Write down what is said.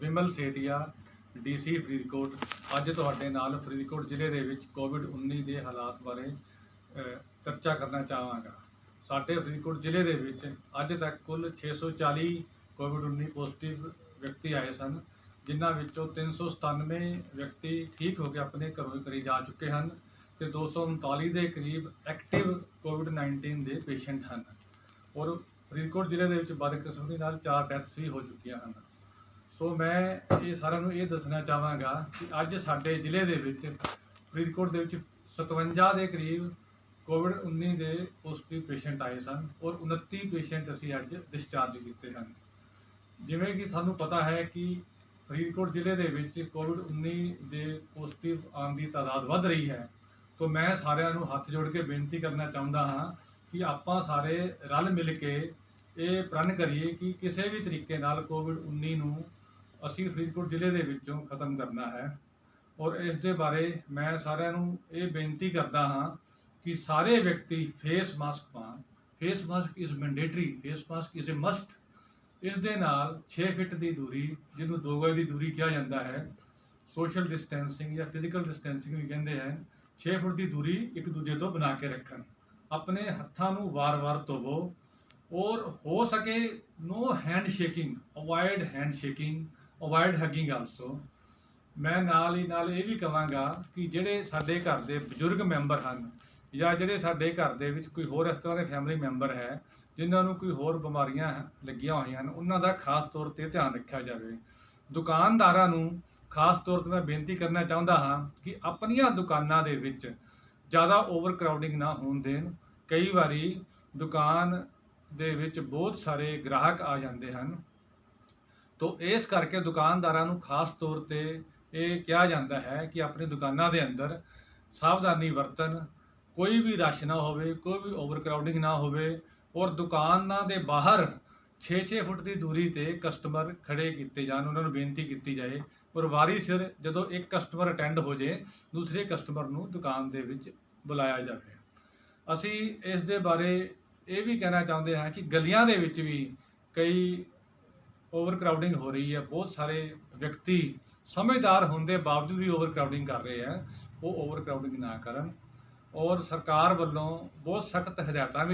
Vimal Setia DC Faridkot. ਅੱਜ ਤੁਹਾਡੇ ਨਾਲ ਫਰੀਦਕੋਟ ਜ਼ਿਲ੍ਹੇ ਦੇ ਵਿੱਚ ਕੋਵਿਡ-19 ਦੇ ਹਾਲਾਤ ਬਾਰੇ ਚਰਚਾ ਕਰਨਾ ਚਾਹਾਂਗਾ। ਸਾਡੇ ਫਰੀਦਕੋਟ ਜ਼ਿਲ੍ਹੇ ਦੇ ਵਿੱਚ ਅੱਜ ਤੱਕ ਕੁੱਲ 640 ਕੋਵਿਡ-19 ਪੋਜ਼ਿਟਿਵ ਵਿਅਕਤੀ ਆਏ ਸਨ, ਜਿਨ੍ਹਾਂ ਵਿੱਚੋਂ 397 ਵਿਅਕਤੀ ਠੀਕ ਹੋ ਕੇ ਆਪਣੇ ਘਰੋਂ ਘਰੀ ਜਾ ਚੁੱਕੇ ਹਨ ਤੇ 239 ਦੇ ਕਰੀਬ ਐਕਟਿਵ ਕੋਵਿਡ-19 ਦੇ ਪੇਸ਼ੈਂਟ ਹਨ। ਔਰ ਫਰੀਦਕੋਟ ਜ਼ਿਲ੍ਹੇ ਦੇ ਵਿੱਚ ਬਦਕਿਸਮਤੀ ਨਾਲ ਚਾਰ ਡੈਥਸ ਵੀ ਹੋ ਚੁੱਕੀਆਂ ਹਨ। ਸੋ ਮੈਂ ਇਹ ਸਾਰਿਆਂ ਨੂੰ ਇਹ ਦੱਸਣਾ ਚਾਹਾਂਗਾ ਕਿ ਅੱਜ ਸਾਡੇ ਜ਼ਿਲ੍ਹੇ ਦੇ ਵਿੱਚ ਫਰੀਦਕੋਟ ਦੇ ਵਿੱਚ 57 ਦੇ ਕਰੀਬ ਕੋਵਿਡ-19 ਦੇ ਪੋਜ਼ਿਟਿਵ ਪੇਸ਼ੈਂਟ ਆਏ ਸਨ ਔਰ 29 ਪੇਸ਼ੈਂਟ ਅਸੀਂ ਅੱਜ ਡਿਸਚਾਰਜ ਕੀਤੇ ਹਨ। ਜਿਵੇਂ ਕਿ ਸਾਨੂੰ ਪਤਾ ਹੈ ਕਿ ਫਰੀਦਕੋਟ ਜ਼ਿਲ੍ਹੇ ਦੇ ਵਿੱਚ ਕੋਵਿਡ-19 ਦੇ ਪੋਜ਼ਿਟਿਵ ਆਉਣ ਦੀ ਤਾਦਾਦ ਵੱਧ ਰਹੀ ਹੈ। ਤੋਂ ਮੈਂ ਸਾਰਿਆਂ ਨੂੰ ਹੱਥ ਜੋੜ ਕੇ ਬੇਨਤੀ ਕਰਨਾ ਚਾਹੁੰਦਾ ਹਾਂ ਕਿ ਆਪਾਂ ਸਾਰੇ ਰਲ ਮਿਲ ਕੇ ਇਹ ਪ੍ਰਣ ਕਰੀਏ ਕਿ ਕਿਸੇ ਵੀ ਤਰੀਕੇ ਨਾਲ ਕੋਵਿਡ-19 ਨੂੰ ਅਸੀਂ ਫਰੀਦਕੋਟ ਜ਼ਿਲ੍ਹੇ ਦੇ ਵਿੱਚੋਂ ਖਤਮ ਕਰਨਾ ਹੈ ਔਰ ਇਸ ਦੇ ਬਾਰੇ ਮੈਂ ਸਾਰਿਆਂ ਨੂੰ ਇਹ ਬੇਨਤੀ ਕਰਦਾ ਹਾਂ ਕਿ ਸਾਰੇ ਵਿਅਕਤੀ ਫੇਸ ਮਾਸਕ ਪਾਉਣ। Face mask is mandatory face mask is a must ਇਸ ਦੇ ਨਾਲ 6 ਫਿਟ ਦੀ ਦੂਰੀ, ਜਿਹਨੂੰ 2 ਗਜ ਦੀ ਦੂਰੀ ਕਿਹਾ ਜਾਂਦਾ ਹੈ ਸੋਸ਼ਲ ਡਿਸਟੈਂਸਿੰਗ ਜਾਂ ਫਿਜ਼ੀਕਲ ਡਿਸਟੈਂਸਿੰਗ ਵੀ ਕਹਿੰਦੇ ਹਨ 6 ਫੁੱਟ ਦੀ ਦੂਰੀ ਇੱਕ ਦੂਜੇ ਤੋਂ ਬਣਾ ਕੇ ਰੱਖਣ। ਆਪਣੇ ਹੱਥਾਂ ਨੂੰ ਵਾਰ-ਵਾਰ ਧੋਵੋ ਔਰ ਹੋ ਸਕੇ no hand shaking avoid hand shaking avoid hugging also ਮੈਂ ਨਾਲ ਹੀ ਨਾਲ ਇਹ ਵੀ ਕਹਾਂਗਾ ਕਿ ਜਿਹੜੇ ਸਾਡੇ ਘਰ ਦੇ ਬਜ਼ੁਰਗ ਮੈਂਬਰ ਹਨ ਜਾਂ ਜਿਹੜੇ ਸਾਡੇ ਘਰ ਦੇ ਵਿੱਚ ਕੋਈ ਹੋਰ ਇਸ ਤਰ੍ਹਾਂ ਦੇ ਫੈਮਿਲੀ ਮੈਂਬਰ ਹੈ, ਜਿਨ੍ਹਾਂ ਨੂੰ ਕੋਈ ਹੋਰ ਬਿਮਾਰੀਆਂ ਲੱਗੀਆਂ ਹੋਈਆਂ ਹਨ, ਉਹਨਾਂ ਦਾ ਖਾਸ ਤੌਰ ਤੇ ਧਿਆਨ ਰੱਖਿਆ ਜਾਵੇ। ਦੁਕਾਨਦਾਰਾਂ ਨੂੰ ਖਾਸ ਤੌਰ ਤੇ ਮੈਂ ਬੇਨਤੀ ਕਰਨਾ ਚਾਹੁੰਦਾ ਹਾਂ ਕਿ ਆਪਣੀਆਂ ਦੁਕਾਨਾਂ ਦੇ ਵਿੱਚ ਜ਼ਿਆਦਾ ਓਵਰ ਕਰਾਊਡਿੰਗ ਨਾ ਹੋਣ ਦੇਣ। ਕਈ ਵਾਰੀ ਦੁਕਾਨ ਦੇ ਵਿੱਚ ਬਹੁਤ ਸਾਰੇ ਗ੍ਰਾਹਕ ਆ ਜਾਂਦੇ ਹਨ ਤੋ ਇਸ ਕਰਕੇ ਦੁਕਾਨਦਾਰਾਂ ਨੂੰ ਖਾਸ ਤੌਰ ਤੇ ਇਹ ਕਿਹਾ ਜਾਂਦਾ ਹੈ ਕਿ ਆਪਣੀ ਦੁਕਾਨਾਂ ਦੇ ਅੰਦਰ ਸਾਵਧਾਨੀ ਵਰਤਣ, ਕੋਈ ਵੀ ਰਸ਼ ਨਾ ਹੋਵੇ, ਕੋਈ ਵੀ ਓਵਰਕਰਾਊਡਿੰਗ ਨਾ ਹੋਵੇ ਔਰ ਦੁਕਾਨਾਂ ਦੇ ਬਾਹਰ 6-6 ਫੁੱਟ ਦੀ ਦੂਰੀ ਤੇ ਕਸਟਮਰ ਖੜੇ ਕੀਤੇ ਜਾਣ, ਉਹਨਾਂ ਨੂੰ ਬੇਨਤੀ ਕੀਤੀ ਜਾਏ ਔਰ ਵਾਰੀ ਸਿਰ ਜਦੋਂ ਇੱਕ ਕਸਟਮਰ ਅਟੈਂਡ ਹੋ ਜੇ, ਦੂਸਰੇ ਕਸਟਮਰ ਨੂੰ ਦੁਕਾਨ ਦੇ ਵਿੱਚ ਬੁਲਾਇਆ ਜਾਵੇ। ਅਸੀਂ ਇਸ ਦੇ ਬਾਰੇ ਇਹ ਵੀ ਕਹਿਣਾ ਚਾਹੁੰਦੇ ਹਾਂ ਕਿ ਗਲੀਆਂ ਦੇ ਵਿੱਚ ਵੀ ਕਈ ਓਵਰ ਕਰਾਊਡਿੰਗ ਹੋ ਰਹੀ ਹੈ। ਬਹੁਤ ਸਾਰੇ ਵਿਅਕਤੀ ਸਮਝਦਾਰ ਹੋਣ ਦੇ ਬਾਵਜੂਦ ਵੀ ਓਵਰ ਕਰਾਊਡਿੰਗ ਕਰ ਰਹੇ ਹੈ ਉਹ ਓਵਰ ਕਰਾਊਡਿੰਗ ਨਾ ਕਰਨ ਔਰ ਸਰਕਾਰ ਵੱਲੋਂ ਬਹੁਤ ਸਖਤ ਹਦਾਇਤਾਂ ਵੀ